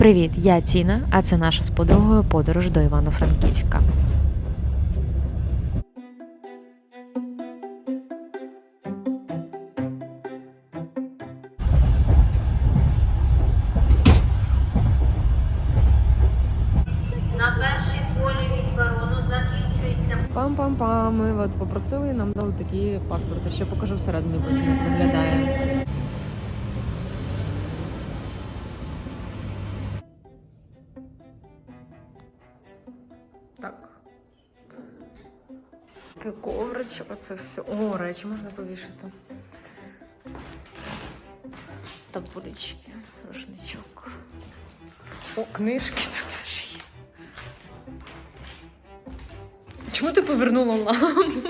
Привіт, я Тіна, а це наша з подругою подорож до Івано-Франківська. На першій полі від закінчується Пам-пам-пам. Ми от попросили, нам дали такі паспорти. Ще покажу всередині, потім як виглядає. Такий коврич, оце все. О, речі можна повішати. Таблички, рушничок. О, книжки тут теж є. Чому ти повернула лампу?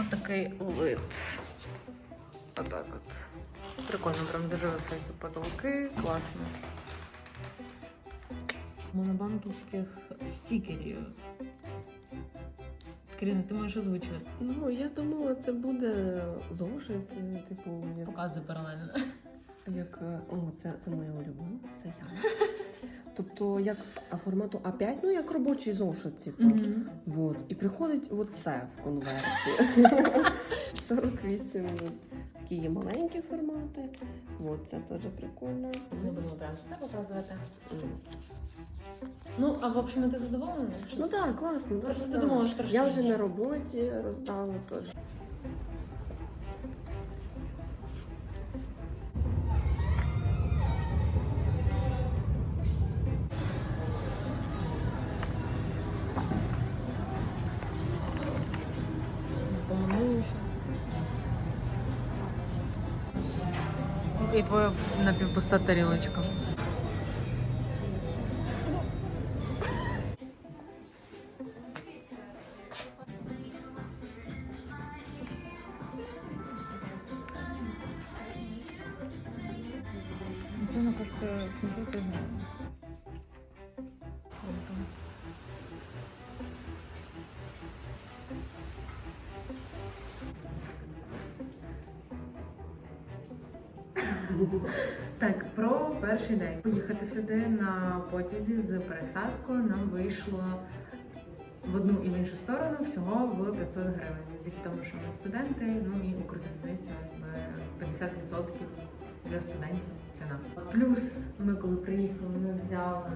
Ось такий вид. Отак от. Прикольно, прям дуже високі потолки, класно. Монобанківських стікерів. Каріна, ти можеш озвучувати. Ну, я думала, це буде зошит, е, типу, як, Показуй паралельно. як е, о, це, це моя улюблена, це я. Тобто, як формату А5, ну як робочий зошит, типу. Вот. І приходить оце в конверті. 48 такі є маленькі формати. От, це теж прикольно. Не будемо прямо це показувати. Ну, а в общем, ти задоволена? Ну так, класно. Просто ти думала, що трошки Я вже на роботі роздала теж. І твоя напівпуста тарілочка. Це вона коштує 700 гривень. Так, про перший день. Поїхати сюди на потязі з пересадкою нам вийшло в одну і в іншу сторону всього в 500 гривень. Завдяки тому, що ми студенти, ну і Укрзалізниця якби 50% для студентів ціна. Плюс ми, коли приїхали, ми взяли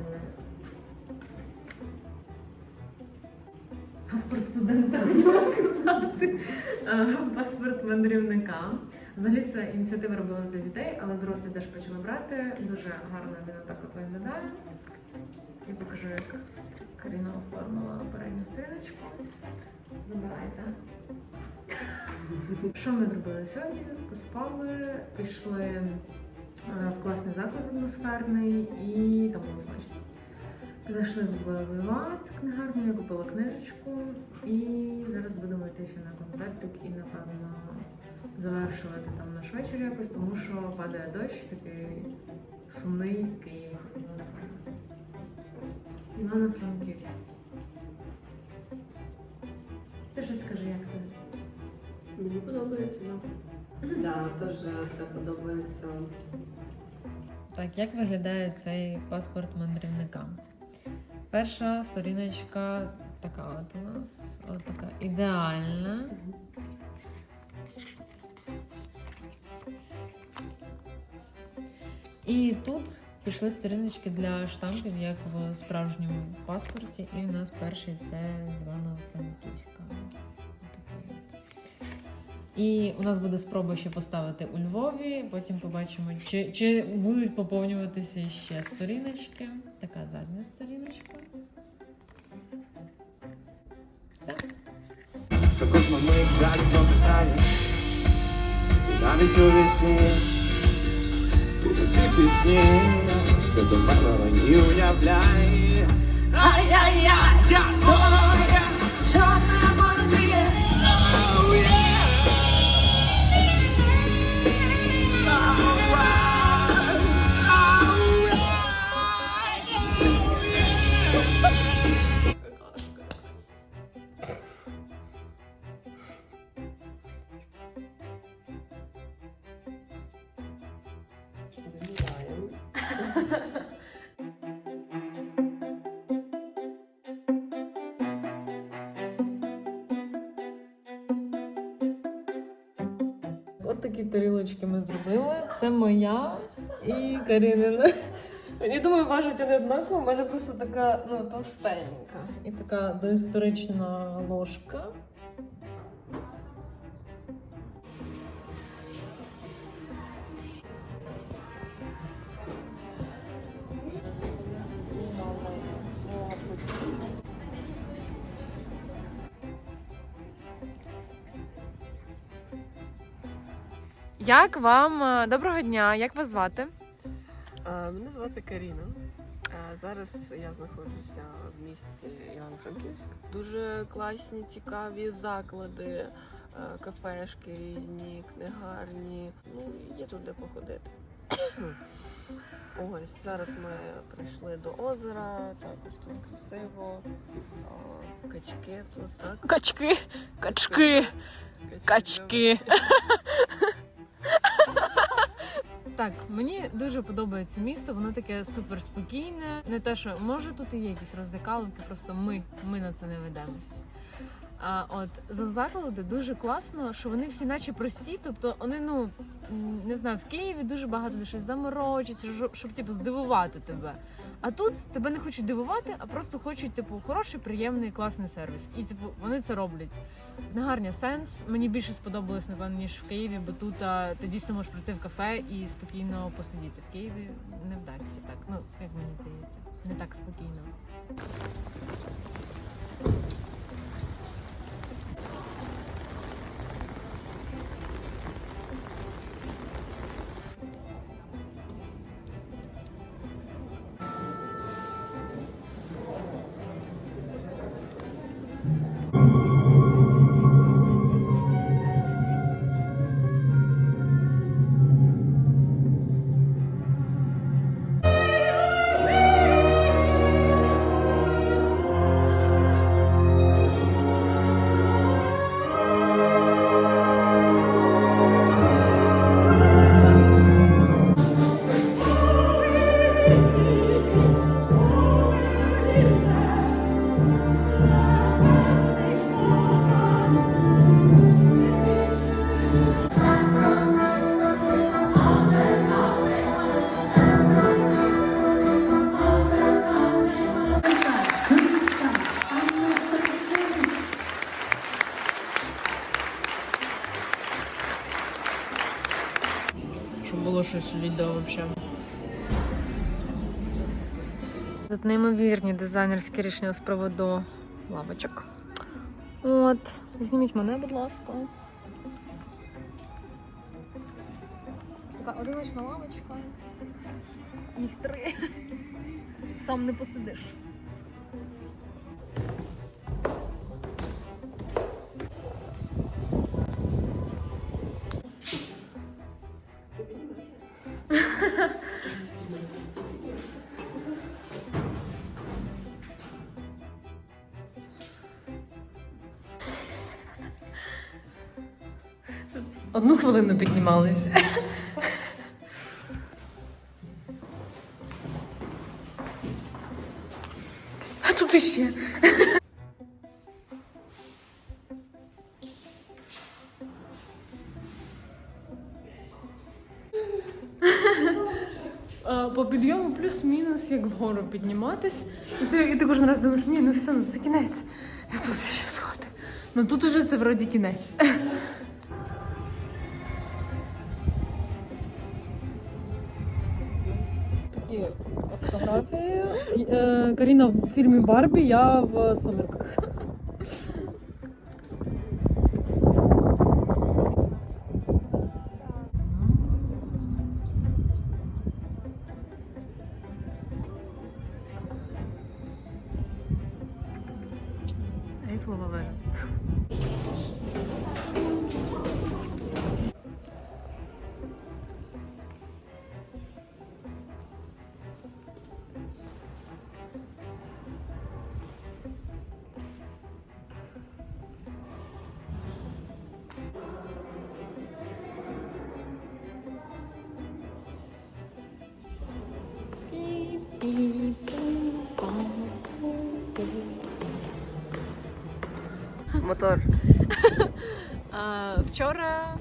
паспорт студента, хотіла сказати. Е, Паспорт мандрівника. Взагалі це ініціатива робилась для дітей, але дорослі теж почали брати. Дуже гарно він так от виглядає. Я покажу, як Каріна оформила передню сторіночку. Забирайте. Що ми зробили сьогодні? Поспали, пішли е, в класний заклад атмосферний і там було смачно. Зайшли в Виват книгарню, я купила книжечку і зараз будемо йти ще на концертик і напевно завершувати там наш вечір якось, тому що падає дощ, такий сумний Київ. Івано-Франківськ. Ти щось скажи, як ти? Мені подобається, так. Да, теж це подобається. Так, як виглядає цей паспорт мандрівника? Перша сторіночка така от у нас, от така ідеальна. І тут пішли сторіночки для штампів, як в справжньому паспорті. І у нас перший це звана Івано-Франківська. І у нас буде спроба ще поставити у Львові. Потім побачимо, чи, чи будуть поповнюватися ще сторіночки. Така задня сторіночка. Все. Також мами жаль про питання навіть у вісні Буде ці пісні Ти до мене мені уявляє Ай-яй-яй, я твоя Чорна такі тарілочки ми зробили. Це моя і Карінина. Я думаю, важить вони однаково. У мене просто така ну, товстенька. І така доісторична ложка. Як вам е, доброго дня? Як вас звати? Мене звати Каріна. Зараз я знаходжуся в місті Івано-Франківськ. Дуже класні, цікаві заклади, е, кафешки різні, книгарні. Ну, є тут де походити. Ось зараз ми прийшли до озера, також тут красиво. Качки тут, так? Качки, качки, качки. Так, мені дуже подобається місто, воно таке супер спокійне. Не те, що може тут і є якісь роздикалки, просто ми, ми на це не ведемось. А от за заклади дуже класно, що вони всі наче прості, тобто вони, ну не знаю, в Києві дуже багато де щось заморочиться, щоб, щоб типу здивувати тебе. А тут тебе не хочуть дивувати, а просто хочуть, типу, хороший, приємний, класний сервіс. І типу вони це роблять. Книгарня сенс. Мені більше сподобалось, напевно, ніж в Києві, бо тут а, ти дійсно можеш прийти в кафе і спокійно посидіти. В Києві не вдасться так. Ну, як мені здається, не так спокійно. Щоб було щось відео взагалі. Тут неймовірні дизайнерські рішення з приводу лавочок. От, зніміть мене, будь ласка. Така одиночна лавочка. Їх три. Сам не посидиш. Одну хвилину піднімалися. А тут іще. По підйому плюс-мінус, як вгору підніматись. І ти, і ти кожен раз думаєш, ні, ну все, ну це кінець. Я тут ще сходи. Ну тут уже це вроді кінець. Е, в фільмі Барбі, я в сумерках. Мотор. А, вчора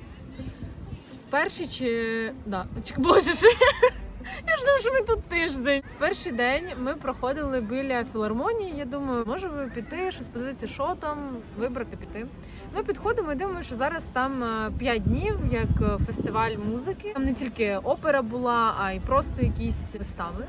перший чи. Да, боже, що я- ж думаю, що ми тут тиждень. В перший день ми проходили біля філармонії. Я думаю, може ви піти, щось подивитися, що там, вибрати піти. Ми підходимо і дивимося, що зараз там 5 днів, як е, фестиваль музики. Там не тільки опера була, а й просто якісь вистави.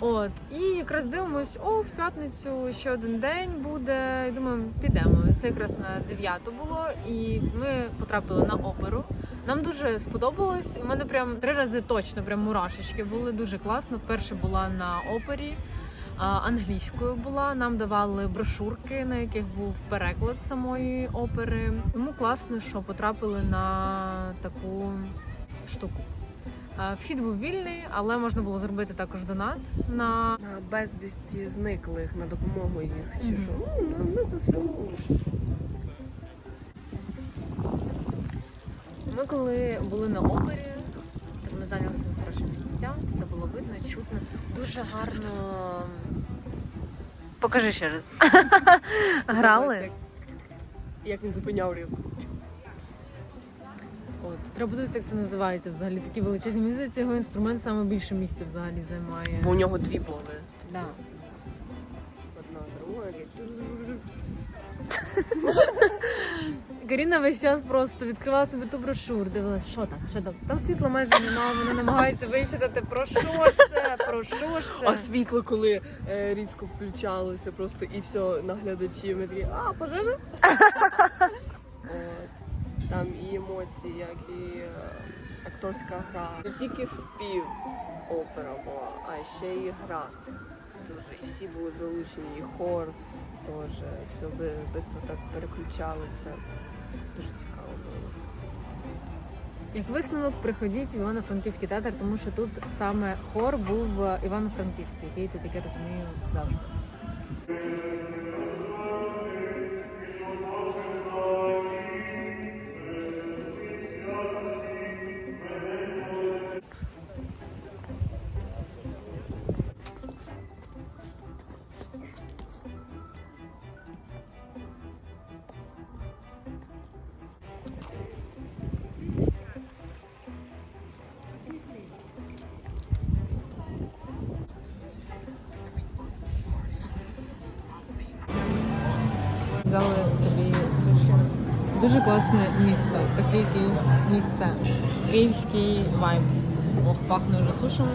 От, і якраз дивимось, о, в п'ятницю ще один день буде. І думаю, підемо. Це якраз на 9 було, і ми потрапили на оперу. Нам дуже сподобалось. У мене прям три рази точно прям мурашечки були. Дуже класно. Вперше була на опері. Англійською була, нам давали брошурки, на яких був переклад самої опери. Тому класно, що потрапили на таку штуку. А, Вхід був вільний, але можна було зробити також донат на На безвісті зниклих, на допомогу їх. Чи Мгм. що? Ну, на, ЗСУ. Ми коли були на опері, тож ми зайняли собі хороші місця, все було видно, чутно. Дуже гарно. Покажи ще раз. Грали. Як він зупиняв різко. Треба подивитися, як це називається взагалі. Такі величезні. Мені здається, його інструмент саме більше місця взагалі займає. Бо у нього дві були. Да. Одна, друга. Каріна весь час просто відкривала собі ту брошур, дивилась, що там, що там. Там світла майже немає, вона намагається вичитати, про що ж це, про що ж А це. світло, коли е, різко включалося, просто і все наглядачі. Ми такі, а, пожежа? От. Там і емоції, як і е, акторська гра. Не тільки спів опера була, а ще і гра. Дуже. І всі були залучені, і хор теж. Все швидко так переключалося. Дуже цікаво було. Як висновок, приходіть в Івано-Франківський театр, тому що тут саме хор був е, Івано-Франківський, який тут, як я розумію, завжди. Дуже класне місто, таке якесь місце. Київський вайб. Ох, пахне вже сушами.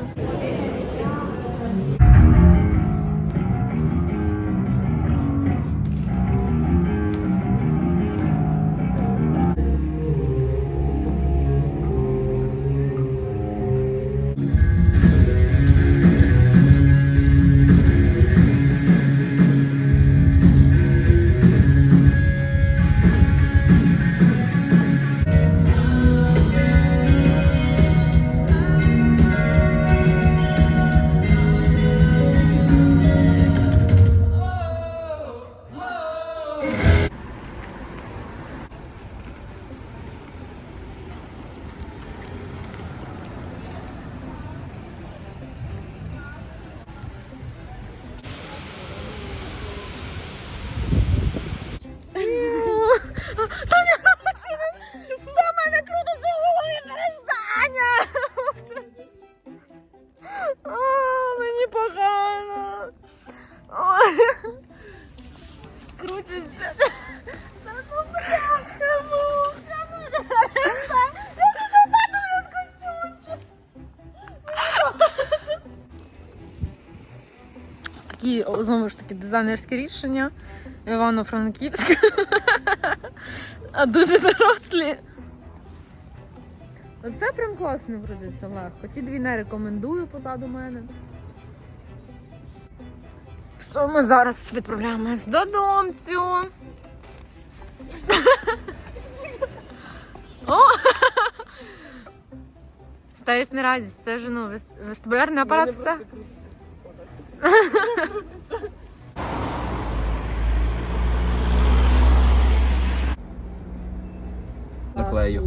Знову ж таки дизайнерські рішення Івано-Франківська. А дуже дорослі. Оце прям класно крутиться легко. Ті дві не рекомендую позаду мене. Що ми зараз відправляємось додомцю. О! Стаюсь не радість, це ж ну, вестибулярний апарат все. Крутиться.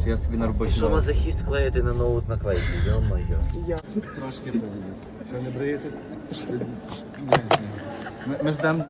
Що я собі на І робочі що мазохіст клеїти на ноут наклейки, йо-моє. Я. Трошки. Що не бриєтесь? Ми, ми ждемо